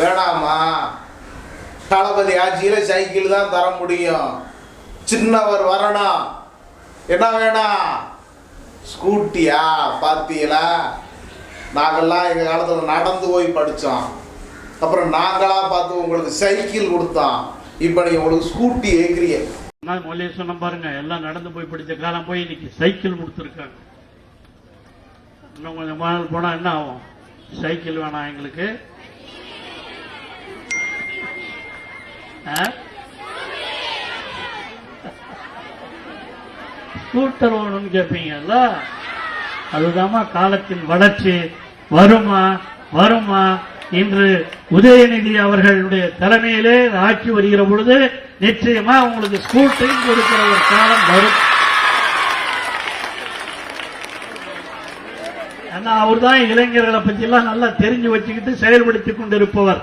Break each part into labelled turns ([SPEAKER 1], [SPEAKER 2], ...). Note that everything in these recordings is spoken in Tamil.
[SPEAKER 1] வேணாமா? தளபதி ஆட்சியில் சைக்கிள் தான் தர முடியும். சின்னவர் வரணும். என்ன வேணாம்? ஸ்கூட்டியா? பார்த்தீங்களா நாங்கள்லாம் எங்கள் காலத்தில் நடந்து போய் படித்தோம் அப்புறம் நாங்களாக பார்த்து உங்களுக்கு சைக்கிள் கொடுத்தோம். இப்போ நீங்கள் உங்களுக்கு ஸ்கூட்டி ஏக்கிறீங்க.
[SPEAKER 2] நான் முதல்ல சொன்ன பாருங்க எல்லாம் நடந்து போய் படித்த காலம் போய் இன்னைக்கு சைக்கிள் கொடுத்துருக்காங்க. இன்னும் கொஞ்சம் நாள் போனால் என்ன ஆகும்? சைக்கிள் வேணாம் எங்களுக்கு. ஸ்கூட்டர் வேணும்னு கேட்பீங்கல்ல அதுதாம்மா காலத்தின் வளர்ச்சி. வருமா? வருமா? இன்று உதயநிதி அவர்களுடைய தலைமையிலே ஆட்சி வருகிற பொழுது நிச்சயமா உங்களுக்கு ஸ்கூட்டரையும் கொடுக்கிற ஒரு காலம் வரும். ஆனா அவர் தான் இளைஞர்களை பத்தி எல்லாம் நல்லா தெரிஞ்சு வச்சுக்கிட்டு செயல்படுத்தி கொண்டிருப்பவர்.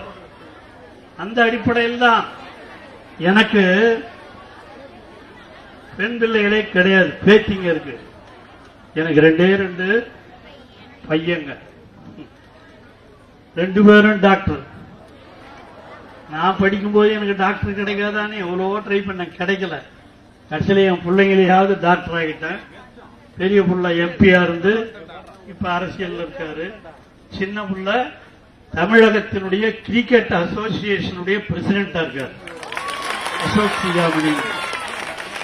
[SPEAKER 2] அந்த அடிப்படையில் தான் எனக்கு பெண் பிள்ளைகளே கிடையாது. பேத்திங்க இருக்கு. எனக்கு ரெண்டே ரெண்டு பையங்க. ரெண்டு பேரும் டாக்டர். நான் படிக்கும்போது எனக்கு டாக்டர் கிடைக்காதானே? எவ்வளவோ ட்ரை பண்ண கிடைக்கல. கடைசியில் என் பிள்ளைங்களையாவது டாக்டர் ஆகிட்டேன் பெரிய புள்ள எம்பியா இருந்து இப்ப அரசியல் இருக்காரு. சின்ன புள்ள தமிழகத்தினுடைய கிரிக்கெட் அசோசியேஷனுடைய பிரசிடென்டா இருக்காரு. Ashok Sikamani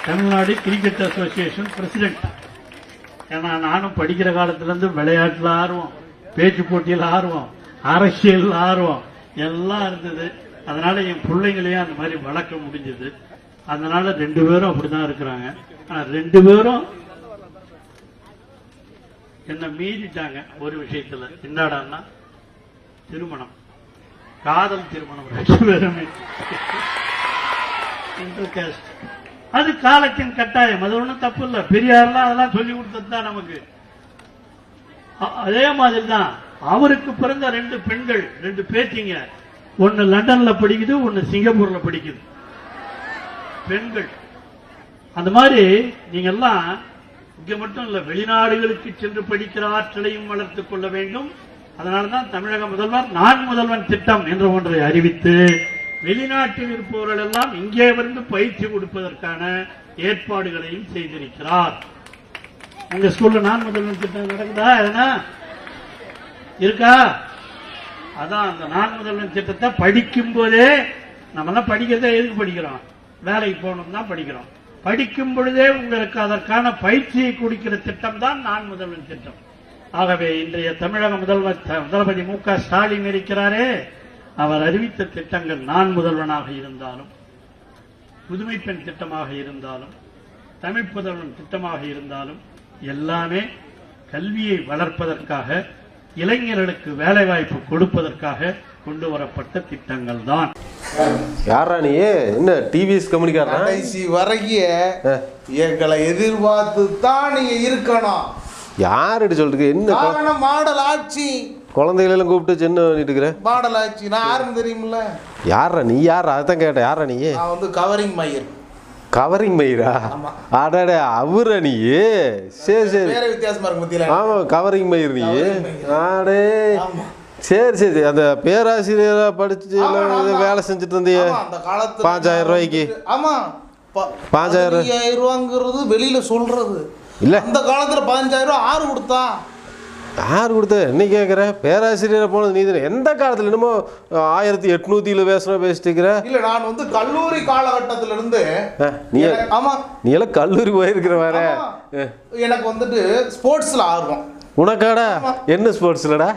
[SPEAKER 2] Tamil Nadu cricket association president ஏன்னா நானும் படிக்கிற காலத்துல விளையாட்டில் ஆர்வம் பேச்சு போட்டியில் ஆர்வம் அரசியல் ஆர்வம் எல்லாம் இருந்தது. அதனால என் பிள்ளைங்களையும் அந்த மாதிரி வளர்க்க முடிஞ்சது. அதனால ரெண்டு பேரும் அப்படிதான் இருக்கிறாங்க. ஆனா ரெண்டு பேரும் என்ன மீறிட்டாங்க ஒரு விஷயத்துல. என்னடான்னா திருமணம். காதல் திருமணம். ரெண்டு பேருமே. இன்டர்காஸ்ட் அது காலத்தின் கட்டாயம். அது ஒண்ணும் தப்பு இல்ல. பெரியாரெல்லாம் அதெல்லாம் சொல்லி கொடுத்தது தான் நமக்கு அதே மாதிரி தான் அவருக்கு பிறந்த ரெண்டு பெண்கள் ரெண்டு பேத்திங்க. ஒன்னு லண்டன்ல படிக்குது ஒன்னு சிங்கப்பூர்ல படிக்குது. பெண்கள். அந்த மாதிரி நீங்க எல்லாம் இங்க மட்டும் இல்ல வெளிநாடுகளுக்கு சென்று படிக்கிற ஆற்றலையும் வளர்த்துக் கொள்ள வேண்டும். அதனாலதான் தமிழக முதல்வர் நான் முதல்வன் திட்டம் என்ற ஒன்றை அறிவித்து வெளிநாட்டில் இருப்பவர்கள் எல்லாம் இங்கே வந்து பயிற்சி கொடுப்பதற்கான ஏற்பாடுகளையும் செய்திருக்கிறார். உங்க ஸ்கூல்ல நான் முதல்வன் திட்டம் நடக்குதா? எதனா? இருக்கா? அதான் அந்த நான் முதல்வன் திட்டத்தை படிக்கும் போதே நம்ம படிக்கிறத படிக்கிறதே எதுக்கு படிக்கிறோம்? வேலைக்கு போகணும் தான் படிக்கிறோம். படிக்கும் பொழுதே உங்களுக்கு அதற்கான பயிற்சியை கொடுக்கிற திட்டம் தான் நான் முதல்வன் திட்டம் ஆகவே இன்றைய தமிழக முதல்வர் த- மு க ஸ்டாலின் இருக்கிறாரே. அவர் அறிவித்த திட்டங்கள் நான் முதல்வனாக இருந்தாலும் புதுமை பெண் திட்டமாக இருந்தாலும் தமிழ் புதல்வன் திட்டமாக இருந்தாலும் எல்லாமே கல்வியை வளர்ப்பதற்காக இளைஞர்களுக்கு வேலைவாய்ப்பு கொடுப்பதற்காக கொண்டு வரப்பட்ட திட்டங்கள் தான்
[SPEAKER 3] யாரா நீ என்ன டிவிஎஸ் கம்பெனிக்காரனா
[SPEAKER 1] கடைசி வரைக்கும் எங்களை எதிர்பார்த்து தான் நீங்க இருக்கணும்.
[SPEAKER 3] யாருட்டு சொல்லிட்டு என்ன
[SPEAKER 1] மாடல் ஆட்சி.
[SPEAKER 3] குழந்தைகளை எல்லாம் கூப்பிட்டு என்ன பண்ணிட்டு இருக்கிற?
[SPEAKER 1] மாடல் ஆட்சி நான் யாருன்னு தெரியுமில்ல?
[SPEAKER 3] யாரா நீ? யாரா அதான் கேட்டேன். யாரா நீ?
[SPEAKER 1] நான் வந்து கவரிங் மயிர்.
[SPEAKER 3] கவரிங் மயிரா. அடடே அவரா நீ? சரி சரி.
[SPEAKER 1] வேற வித்தியாசமா இருக்கு மத்தியில.
[SPEAKER 3] ஆமா கவரிங் மயிர் நீ. ஆடே. சரி சரி அந்த பேராசிரியரா படிச்சு. வேலை செஞ்சுட்டு இருந்தியே. பாஞ்சாயிரம் ரூபாய்க்கு.
[SPEAKER 1] ஆமா.
[SPEAKER 3] பாஞ்சாயிரம்.
[SPEAKER 1] ரூபாங்கிறது வெளியில சொல்றது.
[SPEAKER 3] இல்ல.
[SPEAKER 1] அந்த காலத்துல பதினஞ்சாயிரம் ரூபாய் ஆறு கொடுத்தா
[SPEAKER 3] யார் கொடுத்த என்ன கேட்குற? பேராசிரியரை போனது நீ எந்த காலத்தில் என்னமோ ஆயிரத்தி எட்நூத்தியில் பேசுனா பேசிட்டு இருக்கிற
[SPEAKER 1] இல்ல நான் வந்து கல்லூரி காலகட்டத்தில இருந்து
[SPEAKER 3] ஆ, நீ
[SPEAKER 1] எனக்கு- ஆமா.
[SPEAKER 3] நீ எல்லாம் கல்லூரி போயிருக்கிற வேற.
[SPEAKER 1] எனக்கு வந்துட்டு ஸ்போர்ட்ஸ்ல ஆர்வம்.
[SPEAKER 3] உனக்காடா? என்ன ஸ்போர்ட்ஸ்லடா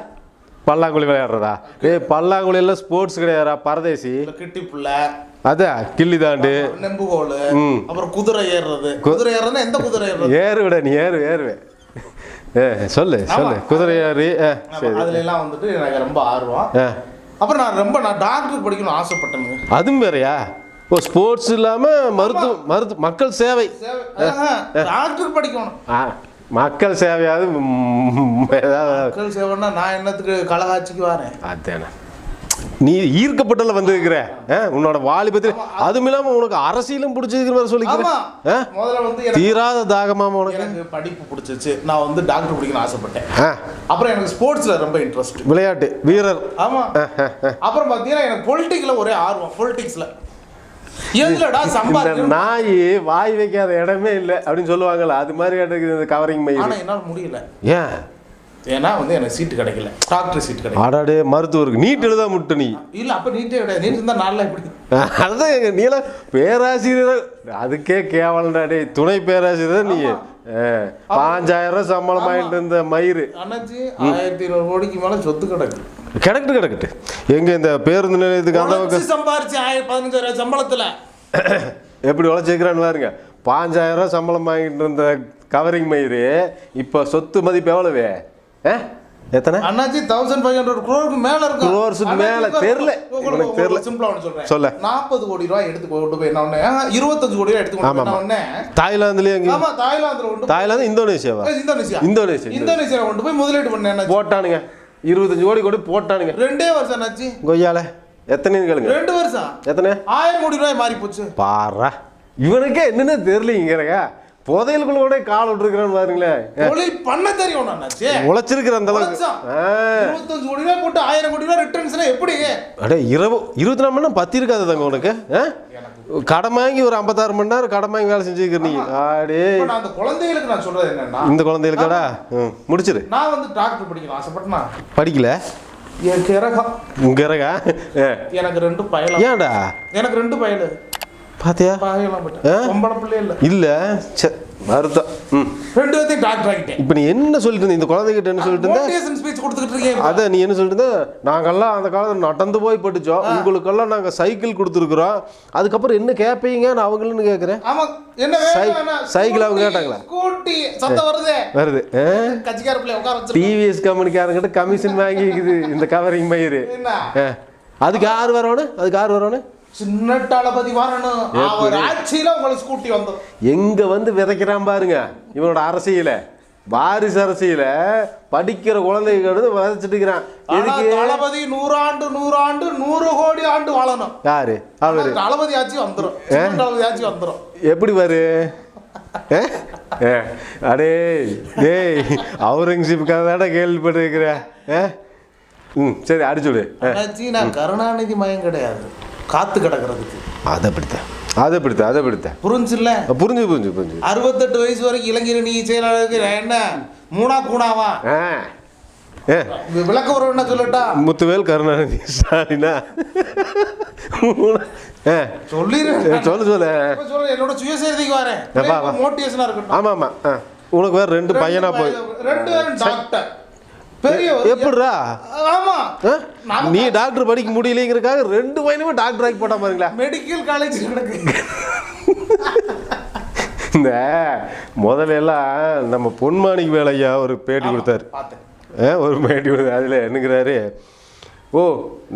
[SPEAKER 3] பல்லாங்குழி விளையாடுறதா? ஏய் பல்லாங்குழி எல்லாம் ஸ்போர்ட்ஸ் கிடையாதுடா பரதேசி.
[SPEAKER 1] கிட்டி புள்ள.
[SPEAKER 3] அதான் கில்லி தாண்டு.
[SPEAKER 1] நெம்புகோல். அப்புறம் குதிரை ஏறுறது. குதிரை ஏறுறதுன்னா எந்த குதிரை ஏறுறது?
[SPEAKER 3] ஏறுவிட நீ ஏறு ஏறுவே. ஏ சொல்லு சொல்லு.
[SPEAKER 1] ஆமா.
[SPEAKER 3] குதிரை ஏறி ஆ
[SPEAKER 1] ஆமா,
[SPEAKER 3] சரி.
[SPEAKER 1] அதுல எல்லாம் வந்துட்டு எனக்கு ரொம்ப ஆர்வம். அப்புறம் நான் ரொம்ப நான் டாக்டருக்கு படிக்கணும்னு ஆசைப்பட்டேனுங்க.
[SPEAKER 3] அதுவும் வேறயா? ஓ ஸ்போர்ட்ஸ் இல்லாம மருத்துவ மருத்துவ மக்கள் சேவை.
[SPEAKER 1] டாக்டருக்கு படிக்கணும்.
[SPEAKER 3] மக்கள் சேவையாவது
[SPEAKER 1] மக்கள் சேவைன்னா நான் என்னத்துக்கு கலகாட்சிக்கு வரேன்?
[SPEAKER 3] அதானே. நீ ஈர்க்கப்பட்டல வந்திருக்கிற உன்னோட வாலிபத்தில் அதுவும் இல்லாம உனக்கு அரசியலும் பிடிச்சிருக்கிற மாதிரி சொல்லிக்கிறேன் தீராத தாகமாமா உனக்கு?
[SPEAKER 1] எனக்கு படிப்பு பிடிச்சிச்சு நான் வந்து டாக்டர் படிக்கணும்னு ஆசைப்பட்டேன். அப்புறம் எனக்கு ஸ்போர்ட்ஸ்ல ரொம்ப இன்ட்ரெஸ்ட்
[SPEAKER 3] விளையாட்டு வீரர்.
[SPEAKER 1] ஆமா. அப்புறம் பாத்தீங்கன்னா எனக்கு பொலிட்டிக்ல ஒரே ஆர்வம் பொலிட்டிக்ஸ்ல
[SPEAKER 3] நாய் வாய் வைக்காத இடமே இல்லை அப்படின்னு சொல்லுவாங்கல்ல அது மாதிரி இந்த கவரிங் மயில்
[SPEAKER 1] என்னால முடியல.
[SPEAKER 3] ஏன்?
[SPEAKER 1] ஏன்னா வந்து எனக்கு சீட்டு கிடைக்கல. டாக்டர் சீட் கிடைக்கல.
[SPEAKER 3] ஆடாடே மருத்துவருக்கு நீட் எழுத முட்டு நீ?
[SPEAKER 1] இல்ல அப்ப நீட்டே கிடையாது. நீட் இருந்தா நாளில் எப்படி?
[SPEAKER 3] அதுதான் எங்க நீலாம் பேராசிரியர் அதுக்கே கேவலம்டா டேய் துணை பேராசிரியர் நீ. பாஞ்சாயிரம் ரூபாய் சம்பளம் வாங்கிட்டு இருந்த மயிறு.
[SPEAKER 1] அண்ணாச்சி ஆயிரத்தி இருநூறு கோடிக்கு மேல சொத்து கிடக்கு.
[SPEAKER 3] கிடக்கட்டு கிடக்கட்டு. எங்க இந்த பேருந்து நிலையத்துக்கு அந்த பக்கம்
[SPEAKER 1] சம்பாரிச்சு ஆயிரம் பதினஞ்சாயிரம் சம்பளத்துல.
[SPEAKER 3] எப்படி உழைச்சிக்கிறான்னு பாருங்க. பாஞ்சாயிரம் சம்பளம் வாங்கிட்டு இருந்த கவரிங் மயிறு இப்போ சொத்து மதிப்பு எவ்வளவு? எத்தனை?
[SPEAKER 1] அண்ணாச்சி தௌசண்ட் ஃபைவ் ஹண்ட்ரட் குரோருக்கு மேல இருக்கும்
[SPEAKER 3] Crores க்கு மேல, தெரியல. எனக்கு தெரியல.
[SPEAKER 1] சிம்பிளா ஒன்று சொல்றேன்.
[SPEAKER 3] சொல்ல.
[SPEAKER 1] நாற்பது கோடி ரூபாய் எடுத்து கொண்டு போய் என்ன ஒண்ணு இருபத்தஞ்சு கோடி ரூபாய் எடுத்து கொண்டு போய் ஒண்ணு
[SPEAKER 3] தாய்லாந்துலயும் எங்கேயும்
[SPEAKER 1] ஆமா தாய்லாந்துல கொண்டு போய்
[SPEAKER 3] தாய்லாந்து இந்தோனேஷியாவா?
[SPEAKER 1] ஏய், இந்தோனேசியா
[SPEAKER 3] இந்தோனேசியா.
[SPEAKER 1] இந்தோனேசியா கொண்டு போய் முதலீடு பண்ண என்ன
[SPEAKER 3] போட்டானுங்க. இருபத்தஞ்சு கோடி கொண்டு போட்டானுங்க.
[SPEAKER 1] ரெண்டே வருஷம் என்னாச்சு
[SPEAKER 3] கொய்யால. எத்தனை கேளுங்க.
[SPEAKER 1] ரெண்டு வருஷம்.
[SPEAKER 3] எத்தனை?
[SPEAKER 1] ஆயிரம் கோடி ரூபாய் மாறி போச்சு.
[SPEAKER 3] பாரா. இவனுக்கே என்னன்னு தெரியலங்கிறங்க புதையலுக்குள்ள கூட கால் விட்டுருக்கிறான்னு பாருங்களேன்
[SPEAKER 1] தொழில் பண்ண தெரியும்
[SPEAKER 3] உழைச்சிருக்கிற அந்த அளவுக்கு.
[SPEAKER 1] இருபத்தஞ்சு கோடி ரூபாய் போட்டு ஆயிரம் கோடி ரூபாய் ரிட்டர்ன்ஸ்னா எப்படி?
[SPEAKER 3] அடே இரவு இருபத்தி நாலு மணி நேரம் பத்தி இருக்காது தாங்க உனக்கு? கடன் வாங்கி ஒரு ஐம்பத்தாறு மணி நேரம் கடன் வாங்கி வேலை செஞ்சுக்கிற நீ ஆடே.
[SPEAKER 1] நான் அந்த குழந்தைகளுக்கு நான் சொல்றது என்னன்னா
[SPEAKER 3] இந்த குழந்தைகளுக்கடா? முடிச்சிரு.
[SPEAKER 1] நான் வந்து டாக்டர் படிக்கணும் ஆசைப்பட்டனா?
[SPEAKER 3] படிக்கல?
[SPEAKER 1] என் கிரகம்
[SPEAKER 3] ஆ.
[SPEAKER 1] எனக்கு ரெண்டு பயலம்
[SPEAKER 3] ஏன்டா?
[SPEAKER 1] எனக்கு ரெண்டு பயலு.
[SPEAKER 3] பாத்தியா?
[SPEAKER 1] பொம்பளை பிள்ளை இல்ல.
[SPEAKER 3] இல்ல. வருத்தம் ம்.
[SPEAKER 1] ரெண்டு பேர்த்தையும் டாக்டர் ஆகிட்டேன்
[SPEAKER 3] இப்போ நீ என்ன சொல்லிட்டு இருந்த? இந்த குழந்தைகிட்ட என்ன சொல்லிட்டு இருந்த?
[SPEAKER 1] மோட்டிவேஷன் ஸ்பீச் கொடுத்துக்கிட்டு இருக்கேன் இப்ப.
[SPEAKER 3] அதை நீ என்ன சொல்லிட்டு இருந்த? நாங்கெல்லாம் அந்த காலத்தில் நடந்து போய் படித்தோம் உங்களுக்கெல்லாம் நாங்கள் சைக்கிள் கொடுத்துருக்குறோம். அதுக்கப்புறம் என்ன கேட்பீங்கன்னு அவங்களுன்னு கேட்குறேன்.
[SPEAKER 1] ஆமா என்ன?
[SPEAKER 3] சைக்கிள் அவங்க கேட்டாங்களா?
[SPEAKER 1] ஸ்கூட்டி சத்தம் வருதே.
[SPEAKER 3] வருது.
[SPEAKER 1] கட்சிக்கார பிள்ளை உட்கார வச்சிருக்கேன்.
[SPEAKER 3] டிவிஎஸ் கம்பெனிக்காரங்கிட்ட கமிஷன் வாங்கிக்குது இந்த கவரிங் மயிறு. அதுக்கு யார் வரணும் அதுக்கு யார் வரணும்
[SPEAKER 1] சின்ன தளபதி வரணும் அவர் ஆட்சியில உங்களுக்கு ஸ்கூட்டி வந்தோம்
[SPEAKER 3] எங்க வந்து விதைக்கிறான் பாருங்க இவனோட அரசியல. வாரிசு அரசியல படிக்கிற குழந்தைங்க வந்து விதைச்சிட்டு இருக்கிறான்.
[SPEAKER 1] தளபதி நூறாண்டு நூறாண்டு நூறு கோடி ஆண்டு வாழணும்.
[SPEAKER 3] யாரு? அவரு?
[SPEAKER 1] தளபதி ஆட்சி வந்துரும். சின்ன தளபதி ஆட்சி வந்துரும்.
[SPEAKER 3] எப்படி வரு அடே டேய் அவுரங்கசீப் கதை தானே கேள்விப்பட்டிருக்கிற? ம் சரி அடிச்சுடு
[SPEAKER 1] நான் கருணாநிதி மயம் கிடையாது. காத்து கிடக்கிறதுக்கு.
[SPEAKER 3] அதை பிடித்தேன் அதை பிடித்தேன் அதை பிடித்தேன்
[SPEAKER 1] புரிஞ்சுல்ல?
[SPEAKER 3] புரிஞ்சு புரிஞ்சு புரிஞ்சு.
[SPEAKER 1] அறுபத்தெட்டு வயசு வரைக்கும் இளைஞர் நீ செயலாளருக்கு என்ன? மூணா கூணாவா? விளக்க ஒரு என்ன சொல்லட்டா?
[SPEAKER 3] முத்துவேல் கருணாநிதி ஸ்டாலினா?
[SPEAKER 1] சொல்லிடுறேன்
[SPEAKER 3] சொல்லு சொல்லு.
[SPEAKER 1] சொல்றேன், என்னோட சுயசரிதைக்கு வரேன்.
[SPEAKER 3] வா, வா.
[SPEAKER 1] மோட்டிவேஷனா இருக்கட்டும்.
[SPEAKER 3] ஆமா ஆமா ஆ. உனக்கு வேற ரெண்டு பையனா போய்
[SPEAKER 1] ரெண்டு பேரும் டாக்டர். பெரிய
[SPEAKER 3] எப்படிடா?
[SPEAKER 1] ஆமா.
[SPEAKER 3] நீ டாக்டர் படிக்க முடியலைங்கிறக்காக ரெண்டு பையனுமே டாக்டர் ஆக்கி போட்டா பாருங்களா
[SPEAKER 1] மெடிக்கல் காலேஜ்
[SPEAKER 3] இந்த முதல்ல எல்லாம் நம்ம பொன்மாணிக்கு வேலையா ஒரு பேட்டி கொடுத்தாரு. ஒரு பேட்டி கொடுத்தாரு. அதில் என்னங்கிறாரு ஓ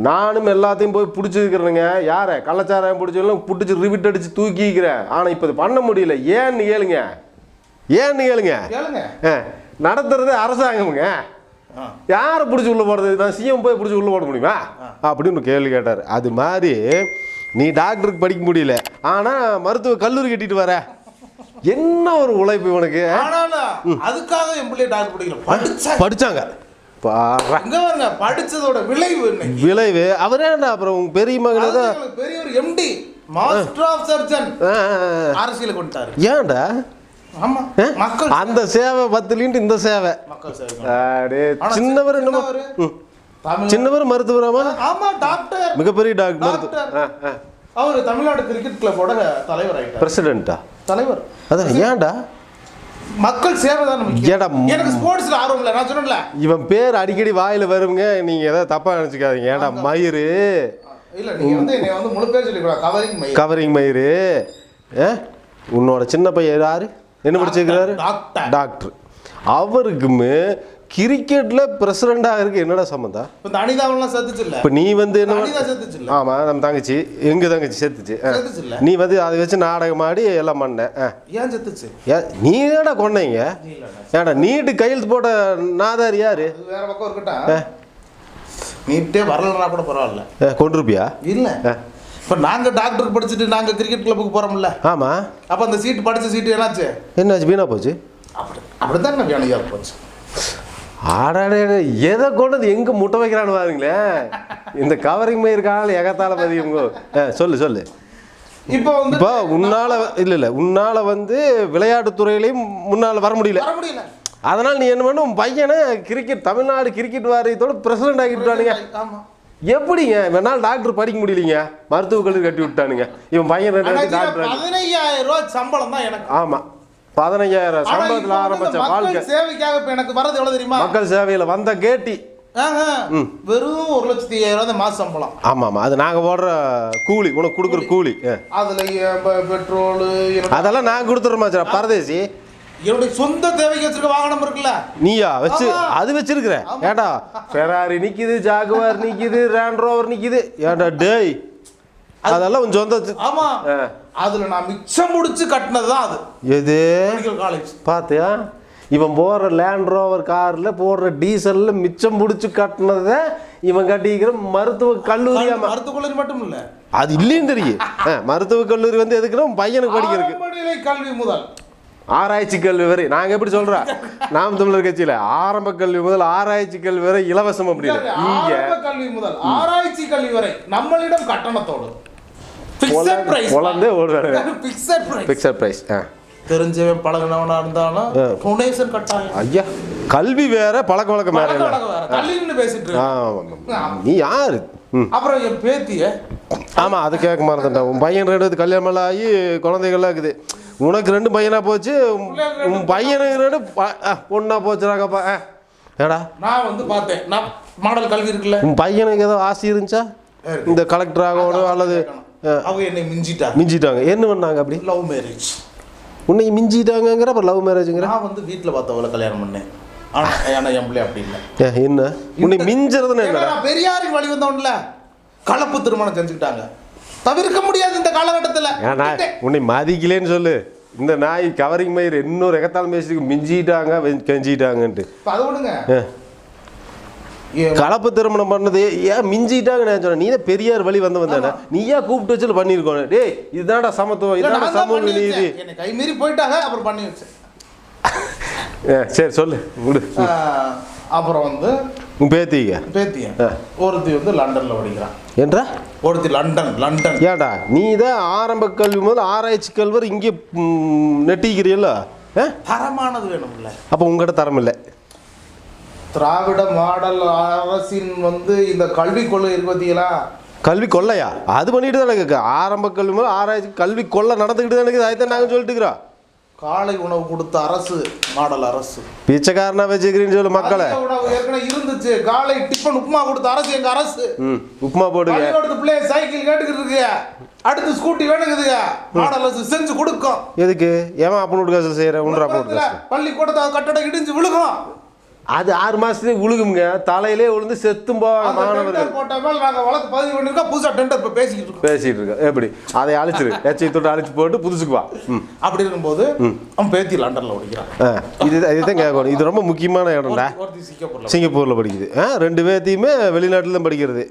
[SPEAKER 3] நானும் எல்லாத்தையும் போய் பிடிச்சிருக்கிறேங்க யாரை? கள்ளச்சாராயம் பிடிச்சவங்களும் பிடிச்சி ரிவிட் அடிச்சு தூக்கிக்கிறேன் ஆனால் இப்போ இது பண்ண முடியல. ஏன்னு கேளுங்க. ஏன்னு கேளுங்க. நடத்துறது அரசாங்கமுங்க. யாரை பிடிச்சி உள்ள போடுறது நான் சிஎம் போய் பிடிச்சி உள்ள போட முடியுமா? அப்படின்னு கேள்வி கேட்டார். அது மாதிரி நீ டாக்டருக்கு படிக்க முடியல. ஆனால் மருத்துவ கல்லூரி கட்டிட்டு வர. என்ன ஒரு உழைப்பு இவனுக்கு
[SPEAKER 1] அதுக்காக என் பிள்ளைய டாக்டர் படிக்கல. படிச்சா
[SPEAKER 3] படிச்சாங்க.
[SPEAKER 1] படிச்சதோட விளைவு
[SPEAKER 3] விளைவு. அவரேண்டா அப்புறம் உங்க பெரிய மகன் தான்
[SPEAKER 1] எங்களுக்கு பெரிய ஒரு எம்டி மாஸ்டர் ஆஃப் சர்ஜன். அரசியலுக்கு வந்துட்டாரு.
[SPEAKER 3] ஏன்டா? அந்த சேவை பத்துலின்ட்டு இந்த சேவை. சின்னவர் என்னமோ
[SPEAKER 1] சின்னவரு,
[SPEAKER 3] மருத்துவராமா?
[SPEAKER 1] ஆமா டாக்டர்.
[SPEAKER 3] மிகப்பெரிய டாக்டர். மருத்துவ
[SPEAKER 1] டாக்டர் அவர் தமிழ்நாடு கிரிக்கெட் கிளப்போட தலைவர் ஆயிட்டார்.
[SPEAKER 3] பிரசிடென்ட்டா
[SPEAKER 1] தலைவர்.
[SPEAKER 3] அதான் ஏன்டா?
[SPEAKER 1] மக்கள் சேவை தான் முக்கியம்.
[SPEAKER 3] ஏடா.
[SPEAKER 1] எனக்கு ஸ்போர்ட்ஸ்ல ஆர்வம் இல்லை. நான் சொன்னேன்ல.
[SPEAKER 3] இவன் பேர் அடிக்கடி வாயில வருங்க. நீங்க ஏதாவது தப்பா நினைச்சுக்காதீங்க. ஏன்டா மயிறு?
[SPEAKER 1] இல்ல நீங்க வந்து என்னை வந்து முழு பேர் சொல்லி கவரிங் மை
[SPEAKER 3] கவரிங் மயிறு. உன்னோட சின்ன பையன் யாரு? என்ன படிச்சிருக்கிறாரு?
[SPEAKER 1] டாக்டர்.
[SPEAKER 3] அவருக்குமே கிரிக்கெட்ல பிரசிடண்டாக இருக்கு. என்னடா
[SPEAKER 1] இந்த அனிதாவெல்லாம் செத்துச்சு இல்ல
[SPEAKER 3] இப்போ நீ வந்து என்ன
[SPEAKER 1] செத்துச்சு
[SPEAKER 3] ஆமா நம்ம தங்கச்சி. எங்க தங்கச்சி செத்துச்சு? நீ வந்து அதை வச்சு நாடகம் ஆடி எல்லாம் பண்ண.
[SPEAKER 1] ஏன் செத்துச்சு?
[SPEAKER 3] நீ ஏடா கொண்டீங்க ஏடா நீட்டு கையெழுத்து போட்ட நாதார் யாரு?
[SPEAKER 1] வேற பக்கம் இருக்கட்டும். நீட்டே வரலன்னா கூட பரவாயில்ல.
[SPEAKER 3] கொண்டிருப்பியா
[SPEAKER 1] இல்ல. இப்ப நாங்க டாக்டர் படிச்சுட்டு நாங்க கிரிக்கெட் கிளப்புக்கு போறோம்ல.
[SPEAKER 3] ஆமா.
[SPEAKER 1] அப்ப அந்த சீட் படிச்ச சீட்டு என்னாச்சு?
[SPEAKER 3] என்னாச்சு வீணா போச்சு.
[SPEAKER 1] அப்படி அப்படித்தான் வேணையா போச்சு.
[SPEAKER 3] ஆடாடே எதை கொண்டு வந்து எங்க முட்டை வைக்கிறான்னு பாருங்களேன் இந்த கவரிங் மயிர் கால எகத்தால பதியுங்க ஆ, சொல்லு சொல்லு.
[SPEAKER 1] இப்போ வந்து
[SPEAKER 3] இப்போ உன்னால இல்ல இல்ல. உன்னால வந்து விளையாட்டு துறையிலையும் முன்னால வர முடியல.
[SPEAKER 1] வர முடியல.
[SPEAKER 3] அதனால நீ என்ன பண்ண? உன் பையனை கிரிக்கெட் தமிழ்நாடு கிரிக்கெட் வாரியத்தோட பிரசிடண்ட் ஆக்கிட்டானுங்க
[SPEAKER 1] ஆமா.
[SPEAKER 3] எப்படிங்க வேணாலும் டாக்டர் படிக்க முடியலைங்க. மருத்துவக் கல்லூரி கட்டி விட்டானுங்க. இவன் பையன் ரெண்டு டாக்டர்
[SPEAKER 1] பதினையாயிரம் ரூபாய் சம்பளம் தான் எனக்கு.
[SPEAKER 3] ஆமா. பதினைஞ்சாயிரம்
[SPEAKER 1] ஆனா
[SPEAKER 3] சம்பளத்துல ஆரம்பிச்ச வாழ்க்கை.
[SPEAKER 1] சேவைக்காக இப்ப எனக்கு வரது எவ்வளவு தெரியுமா?
[SPEAKER 3] மக்கள் சேவையில வந்த கேட்டி.
[SPEAKER 1] வெறும் ஒரு லட்சத்தி ஐயாயிரம் ரூபாய் மாச சம்பளம்.
[SPEAKER 3] ஆமா ஆமா. அது நாங்க போடுற கூலி. உனக்கு கொடுக்குற கூலி.
[SPEAKER 1] அதுல பெட்ரோலு
[SPEAKER 3] அதெல்லாம் நான் கொடுத்துறோமா பரதேசி
[SPEAKER 1] என்னுடைய சொந்த தேவைக்கு வச்சிருக்க வாகனம் இருக்குல்ல?
[SPEAKER 3] நீயா? வச்சு. அது வச்சிருக்கிற. ஏடா ஃபெராரி நிக்குது ஜாகுவார் நிக்குது ரேண்ட் ரோவர் நிக்குது. ஏடா டேய். அதெல்லாம் உன் சொந்த
[SPEAKER 1] ஆமா. அதுல நான் மிச்சம் முடிச்சு கட்டினதுதான் அது.
[SPEAKER 3] எது?
[SPEAKER 1] மெடிக்கல் காலேஜ்
[SPEAKER 3] பார்த்தியா இவன் போடுற லேண்ட் ரோவர் கார்ல போடுற டீசல்ல மிச்சம் பிடிச்சி கட்டினத இவன் கட்டிக்கிற மருத்துவ கல்லூரியாமா
[SPEAKER 1] மருத்துவ கல்லூரி மட்டும் இல்ல.
[SPEAKER 3] அது இல்லையும் தெரியும் ஆ, மருத்துவக் கல்லூரி வந்து எதுக்குன்னா பையனுக்கு படிக்கிறதுக்கு.
[SPEAKER 1] கல்வி முதல்.
[SPEAKER 3] ஆராய்ச்சி கல்வி வரை நாங்க எப்படி சொல்றோம் நாம் தமிழர் கட்சியில ஆரம்ப கல்வி முதல் ஆராய்ச்சி கல்வி வரை இலவசம் அப்படின்னு இங்க
[SPEAKER 1] கல்வி முதல் ஆராய்ச்சி கல்வி வரை நம்மளிடம் கட்டணத்தோடு. தெரிஞ்சவன் பழகினவனா இருந்தாலும். டொனேஷன் கட்டாயம்.
[SPEAKER 3] ஐயா கல்வி வேற பழக்க வழக்கம் வேற
[SPEAKER 1] நின்னு பேசிட்டு.
[SPEAKER 3] நீ யாரு?
[SPEAKER 1] அப்புறம் என் பேத்திய.
[SPEAKER 3] ஆமா அது கேட்க மறந்துட்டேன். உன் பையன் ரெண்டு கல்யாணம் ஆகி குழந்தைகள்லாம் இருக்குது. உனக்கு ரெண்டு பையனா போச்சு? உன் பையனுக்கு ரெண்டு ப- ஆ, பொண்ணா போச்சுறாங்கப்பா ஆ. ஏடா?
[SPEAKER 1] நான் வந்து பார்த்தேன். நான் மாடல் கல்வி இருக்குல்ல.
[SPEAKER 3] உன் பையனுக்கு ஏதோ ஆசை இருந்துச்சா. இந்த கலெக்டர் ஆகணும் அல்லது
[SPEAKER 1] அவங்க என்னை மிஞ்சிட்டாங்க.
[SPEAKER 3] மிஞ்சிட்டாங்க. என்ன பண்ணாங்க அப்படி?
[SPEAKER 1] லவ் மேரேஜ்
[SPEAKER 3] உன்னை மிஞ்சிட்டாங்கங்கிற அப்புறம் லவ் மேரேஜுங்கிற
[SPEAKER 1] நான் வந்து வீட்டில் பார்த்தவளை கல்யாணம் பண்ணேன். ஆனா ஆனா என் பிள்ளை அப்படி இல்லை.
[SPEAKER 3] என்ன? உன்னை மிஞ்சுறதுன்னு
[SPEAKER 1] பெரியாரின் வழி வந்தவன்ல. கலப்பு திருமணம் செஞ்சுக்கிட்டாங்க. தவிர்க்க முடியாது இந்த காலகட்டத்தில்.
[SPEAKER 3] உன்னை மதிக்கலேன்னு சொல்லு. இந்த நாய் கவரிங் மயிர் இன்னொரு எகத்தாலும் பேசிட்டு மிஞ்சிட்டாங்க கெஞ்சிட்டாங்கன்ட்டு.
[SPEAKER 1] அதை. ஏன்
[SPEAKER 3] கலப்பு திருமணம் பண்ணது ஏன் மிஞ்சிட்டாங்க நான் சொன்னேன். நீ தான் பெரியார் வழி வந்து வந்தானே நீயா கூப்பிட்டு வச்சு பண்ணியிருக்கோம் டேய் இதுதான்டா சமத்துவம்
[SPEAKER 1] இல்ல,
[SPEAKER 3] இதுதான்டா
[SPEAKER 1] நான் தான்
[SPEAKER 3] சமூக நீதி.
[SPEAKER 1] கை மீறி போயிட்டாங்க அப்புறம் பண்ணி வச்சேன்.
[SPEAKER 3] சரி சொல்லு.
[SPEAKER 1] அப்புறம் வந்து
[SPEAKER 3] உன் பேத்திங்க
[SPEAKER 1] பேத்தியன் ஒருத்தி வந்து லண்டன்ல படிக்கிறான்
[SPEAKER 3] என்றா?
[SPEAKER 1] ஒருத்தி லண்டன் லண்டன்.
[SPEAKER 3] ஏன்டா? நீ தான் ஆரம்ப கல்வி முதல் ஆராய்ச்சி கல்வர் இங்கே ஆ?
[SPEAKER 1] தரமானது வேணும்ல.
[SPEAKER 3] அப்போ உங்ககிட்ட தரம் இல்லை.
[SPEAKER 1] திராவிட மாடல் அரசின் வந்து இந்த கல்வி கொள்கை இருக்கு பார்த்தீங்களா
[SPEAKER 3] கல்வி கொள்ளையா? அது பண்ணிட்டு தான் இருக்கு ஆரம்ப கல்வி முதல் ஆராய்ச்சி கல்வி கொள்ளை நடந்துக்கிட்டு தான் இருக்குது. அதைத்தான் நாங்கள் சொல்லிட்டு இருக்கிறோம்.
[SPEAKER 1] காலை உணவு கொடுத்த அரசு மாடல் அரசு.
[SPEAKER 3] பிச்சைக்காரனா வச்சுக்கிறீன்னு சொல்லு மக்களை.
[SPEAKER 1] உணவு ஏற்கனவே இருந்துச்சு. காலை டிஃபன் உப்புமா கொடுத்த அரசு எங்க அரசு.
[SPEAKER 3] உப்புமா போடுங்க.
[SPEAKER 1] பள்ளிக்கூடத்து பிள்ளைய சைக்கிள் கேட்டுக்கிட்டு இருக்கு. அடுத்து ஸ்கூட்டி வேணுங்குதுங்க மாடல் அரசு செஞ்சு கொடுக்கும்.
[SPEAKER 3] எதுக்கு? ஏன் அப்பனோட காசு செய்கிற உன்றா போட்டு காசு?
[SPEAKER 1] பள்ளிக்கூடத்தை கட்டடம் இடிஞ்சு விழுகும்.
[SPEAKER 3] அது ஆறு மாசத்துலேயே உழுகுங்க தலையிலே விழுந்து செத்தும் போவாங்க மாணவர்கள்.
[SPEAKER 1] வழக்கு பதிவு பண்ணிருக்கோம். புதுசா டெண்டர் இப்ப பேசிக்கிட்டு இருக்கோம்.
[SPEAKER 3] பேசிட்டு இருக்க எப்படி? அதை அழிச்சிரு. எச்சை தொட்டு அழிச்சு போட்டு புதுசுக்கு வா.
[SPEAKER 1] அப்படி இருக்கும்போது அவன் பேத்தி லண்டன்ல படிக்கிறான்.
[SPEAKER 3] இது இதுதான் கேட்கணும். இது ரொம்ப முக்கியமான இடம்டா.
[SPEAKER 1] சிங்கப்பூர்ல
[SPEAKER 3] படிக்குது. ரெண்டு பேர்த்தையுமே வெளிநாட்டில் தான் படிக்கிறது.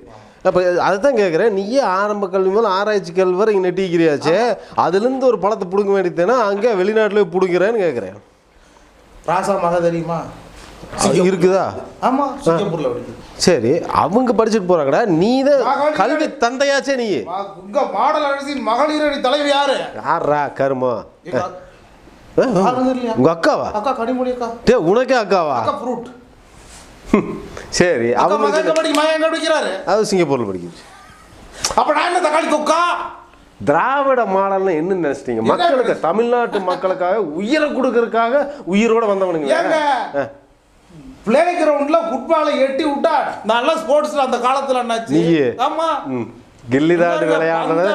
[SPEAKER 3] அப்போ அதை தான் கேட்குறேன். நீயே ஆரம்ப கல்வி முதல் ஆராய்ச்சி கல்வி வரை இங்கே நெட்டிக்கிறியாச்சே? அதுலேருந்து ஒரு பழத்தை பிடுங்க வேண்டியதுனா அங்கே வெளிநாட்டில் பிடுங்கிறேன்னு கேட்குறேன்.
[SPEAKER 1] ராசா மக தெரியுமா?
[SPEAKER 3] இருக்குதா?
[SPEAKER 1] ஆமா சிங்கப்பூர்ல
[SPEAKER 3] சரி அவங்க படிச்சுட்டு போகிறாங்கடா நீ தான் கல்வி தந்தையாச்சே நீ?
[SPEAKER 1] உங்க மாடல் அரசின் மகளிர் அணி தலைவி யாரு?
[SPEAKER 3] யாரா கருமோ? உங்க அக்காவா?
[SPEAKER 1] அக்கா கனிமொழி அக்கா.
[SPEAKER 3] டே உனக்கே அக்காவா?
[SPEAKER 1] அக்கா ஃப்ரூட்
[SPEAKER 3] சரி அவங்க
[SPEAKER 1] மகன் எங்க படிக்க மகன் எங்க படிக்கிறாரு
[SPEAKER 3] அது சிங்கப்பூரில் படிக்குது
[SPEAKER 1] அப்ப நான் என்ன தக்காளி தொக்கா
[SPEAKER 3] திராவிட மாடல்னு என்ன நினைச்சிட்டீங்க? மக்களுக்கு தமிழ்நாட்டு மக்களுக்காக உயிரை கொடுக்கறதுக்காக உயிரோட வந்தவனுங்க
[SPEAKER 1] பிளே கிரவுண்ட்ல ஃபுட்பாலை எட்டி விட்டா நல்லா ஸ்போர்ட்ஸ்ல அந்த காலத்துல என்னாச்சு. ஆமா.
[SPEAKER 3] ம். கில்லிதாண்டு விளையாடுறது.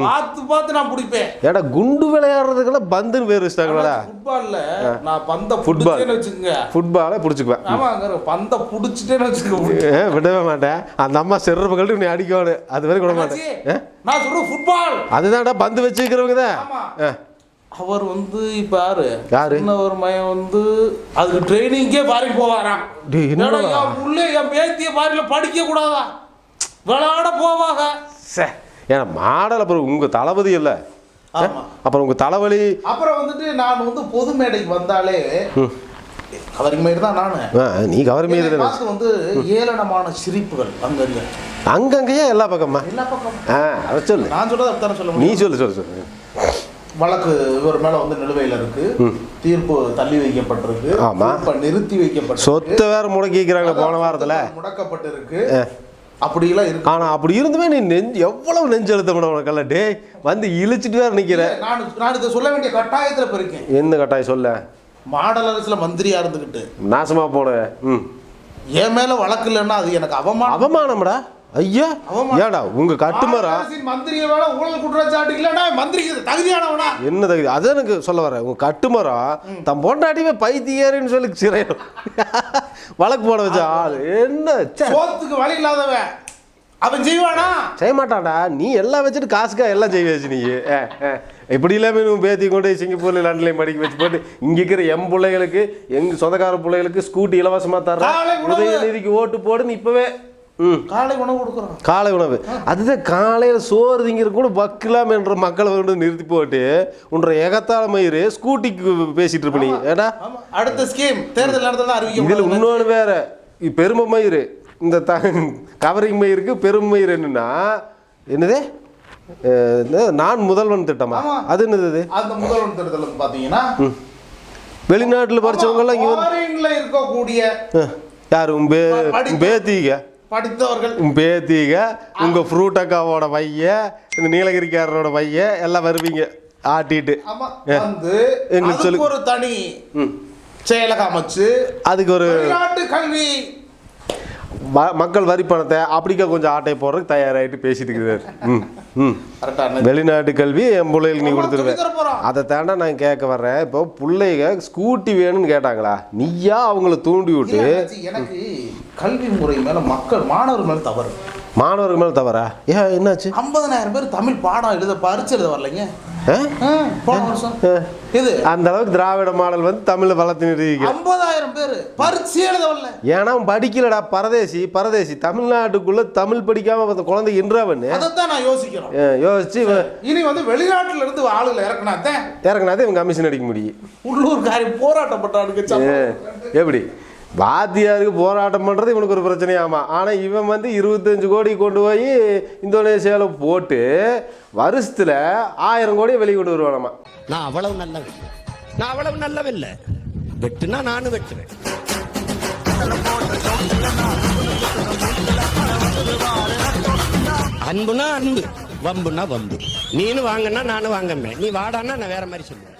[SPEAKER 1] பார்த்து பார்த்து நான் பிடிப்பேன்.
[SPEAKER 3] ஏடா குண்டு விளையாடுறதுக்கெல்லாம் பந்துன்னு பேர் வச்சிட்டாங்களா?
[SPEAKER 1] ஃபுட்பால்ல நான் பந்த. ஃபுட்பால் வச்சுக்கோங்க.
[SPEAKER 3] ஃபுட்பாலை பிடிச்சிக்குவேன்.
[SPEAKER 1] ஆமாங்க பந்த புடிச்சிட்டேன்னு வச்சுக்கோங்க.
[SPEAKER 3] விடவே மாட்டேன். அந்த அம்மா செருப்பு கழட்டி நீ அடிக்கணும் அது வரைக்கும் விட மாட்டேன்?
[SPEAKER 1] நான் சொல்றேன் ஃபுட்பால்
[SPEAKER 3] அதுதான்டா பந்து வச்சுக்கிறவங்க தான்.
[SPEAKER 1] அவர் வந்து இப்ப யாரு?
[SPEAKER 3] யாரு?
[SPEAKER 1] ஒரு மயன் வந்து அதுக்கு ட்ரைனிங்கே பாரி போவாராம்? ஏடா, என் பேத்திய பாரில படிக்க கூடாதா? விளையாட போவாங்க.
[SPEAKER 3] சே ஏன்னா மாடல் அப்புறம் உங்க தளபதி இல்ல. அப்புறம் உங்க தலைவலி
[SPEAKER 1] அப்புறம் வந்துட்டு நான் வந்து பொது மேடைக்கு வந்தாலே கவரிங் மேடு தான் நானு.
[SPEAKER 3] நீ
[SPEAKER 1] என்னை பார்த்து வந்து ஏளனமான சிரிப்புகள் அங்கங்க.
[SPEAKER 3] அங்கங்கேயே எல்லா பக்கமா?
[SPEAKER 1] எல்லா பக்கம்
[SPEAKER 3] ஆ அதை சொல்லு.
[SPEAKER 1] நான் சொல்றது அப்படித்தானே சொல்ல
[SPEAKER 3] நீ சொல்லு சொல்லு சொல்லு.
[SPEAKER 1] வழக்கு இவர் மேல வந்து நிலுவையில இருக்கு. தீர்ப்பு தள்ளி வைக்கப்பட்டிருக்கு.
[SPEAKER 3] ஆமா.
[SPEAKER 1] தீர்ப்பை நிறுத்தி வைக்கப்பட்டிருக்கு.
[SPEAKER 3] சொத்தை வேற முடக்கிக்கிறாங்க போன வாரத்துல.
[SPEAKER 1] முடக்கப்பட்டிருக்கு. அப்படியெல்லாம் இருக்கு.
[SPEAKER 3] ஆனா அப்படி இருந்துமே நீ நெஞ்சு எவ்வளவு நெஞ்சு எழுத்த உனக்கல்ல டேய் வந்து இழுச்சிட்டு வேற நிக்கிற.
[SPEAKER 1] நான் நான் இதை சொல்ல வேண்டிய கட்டாயத்துல போயிருக்கேன்.
[SPEAKER 3] என்ன கட்டாயம் சொல்ல?
[SPEAKER 1] மாடல் அரசுல மந்திரியா இருந்துகிட்டு.
[SPEAKER 3] நாசமா போன. ம்.
[SPEAKER 1] என் மேல வழக்கு இல்லைன்னா அது எனக்கு அவமானம்.
[SPEAKER 3] அவமானம்டா. ஐயா. ஏடா உங்க கட்டுமரா? என்ன தகுதி? அது எனக்கு சொல்ல வரேன் உங்க கட்டுமரம் தன் பொண்டாட்டிவே பைத்தியாருன்னு சொல்லி சிறையும் வழக்கு போட வச்ச ஆள். என்ன.
[SPEAKER 1] சோத்துக்கு வழி இல்லாதவன். அவன் செய்வானா?
[SPEAKER 3] செய்ய மாட்டான்டா நீ எல்லாம் வச்சுட்டு காசுக்கா எல்லாம் செய்ய வச்சு நீ. இப்படி இல்லாம நீ பேத்தி கொண்டு சிங்கப்பூர்ல லண்டன்லையும் படிக்க வச்சு போட்டு இங்க இருக்கிற எம் பிள்ளைகளுக்கு எங்க சொந்தக்கார பிள்ளைகளுக்கு ஸ்கூட்டி இலவசமா தர்றேன். உதயநிதிக்கு ஓட்டு போடுன்னு இப்பவே
[SPEAKER 1] காலை உணவு கொடுக்குறான்
[SPEAKER 3] காலை உணவு. அதுதான் காலையில் சோறு திங்கிற கூட வக்கலாம் என்ற மக்களை வந்து நிறுத்தி போட்டு உன்ற எகத்தால மயிறு ஸ்கூட்டிக்கு பேசிட்டு இருப்ப நீ. ஏடா
[SPEAKER 1] அடுத்த ஸ்கீம் தேர்தல் நடத்தலாம்
[SPEAKER 3] இதுல
[SPEAKER 1] அறிவிக்க
[SPEAKER 3] இன்னொன்று வேற. பெருமை மயிறு. இந்த த கவரிங் மயிருக்கு பெருமை மயிறு என்னன்னா என்னது? நான் முதல்வன் திட்டமா. அது என்னது?
[SPEAKER 1] அந்த முதல்வன் தேர்தல் வந்து பாத்தீங்கன்னா
[SPEAKER 3] வெளிநாட்டுல படிச்சவங்க எல்லாம் இங்க
[SPEAKER 1] இருக்கக்கூடிய
[SPEAKER 3] யாரு? உன்
[SPEAKER 1] படித்தவர்கள்.
[SPEAKER 3] உன் பேத்திக உங்க ஃப்ரூட் அக்காவோட பைய இந்த நீலகிரிக்காரரோட பைய எல்லாம் வருவீங்க ஆட்டிட்டு.
[SPEAKER 1] வந்து
[SPEAKER 3] எங்களுக்கு சொல்லு.
[SPEAKER 1] ஒரு தனி செயலகம் அமைச்சு
[SPEAKER 3] அதுக்கு ஒரு
[SPEAKER 1] வெளிநாட்டு கல்வி.
[SPEAKER 3] மக்கள் வரி பணத்தை அப்படிக்கா கொஞ்சம் ஆட்டை போடுறதுக்கு தயாராகிட்டு பேசிட்டு இருக்கிறார். ம் ம்.
[SPEAKER 1] கரெக்டா
[SPEAKER 3] வெளிநாட்டு கல்வி என் பிள்ளைகளுக்கு நீ கொடுத்துருவேன். அதை தாண்டா நான் கேட்க வர்றேன். இப்போ பிள்ளைங்க ஸ்கூட்டி வேணும்னு கேட்டாங்களா? நீயா அவங்கள தூண்டி விட்டு?
[SPEAKER 1] எனக்கு கல்வி முறை மேல மக்கள் மாணவர் மேல தவறு.
[SPEAKER 3] மாணவர்கள் மேலே தவறா? ஏன் என்னாச்சு?
[SPEAKER 1] ஐம்பதனாயிரம் பேர் தமிழ் பாடம் எழுத பரிச்சு எழுத வரலைங்க. போன வருஷம். இது
[SPEAKER 3] அந்த அளவுக்கு திராவிட மாடல் வந்து தமிழை வளர்த்து
[SPEAKER 1] ஐம்பதாயிரம் பேர் பரிச்சு எழுத வரல.
[SPEAKER 3] ஏன்னா படிக்கலடா பரதேசி பரதேசி. தமிழ்நாட்டுக்குள்ள தமிழ் படிக்காம அந்த குழந்தை இன்றவன்னு
[SPEAKER 1] அதைத்தான் நான்
[SPEAKER 3] யோசிச்சு
[SPEAKER 1] இனி வந்து வெளிநாட்டுல இருந்து ஆளுகளை இறக்குனாத்தான்
[SPEAKER 3] இறக்குனாதே இவன் கமிஷன் அடிக்க முடியும்.
[SPEAKER 1] உள்ளூர்காரி போராட்டப்பட்டானுக்கு
[SPEAKER 3] ஏ, எப்படி? வாத்தியாருக்கு போராட்டம் பண்ணுறது இவனுக்கு ஒரு பிரச்சனையாமா? ஆனால் இவன் வந்து இருபத்தஞ்சு கோடி கொண்டு போய் இந்தோனேசியாவில் போட்டு வருஷத்தில் ஆயிரம் கோடியை வெளியே கொண்டு வருவானாமா?
[SPEAKER 4] நான் அவ்வளவு நல்லவன் நான் அவ்வளவு நல்லவில்லை வெட்டுனா நானும் வெட்டுவேன். அன்புனா அன்பு வம்புனா வம்பு. நீனு வாங்கன்னா நானும் வாங்கமே நீ வாடான்னா நான் வேற மாதிரி சொல்லுவேன்.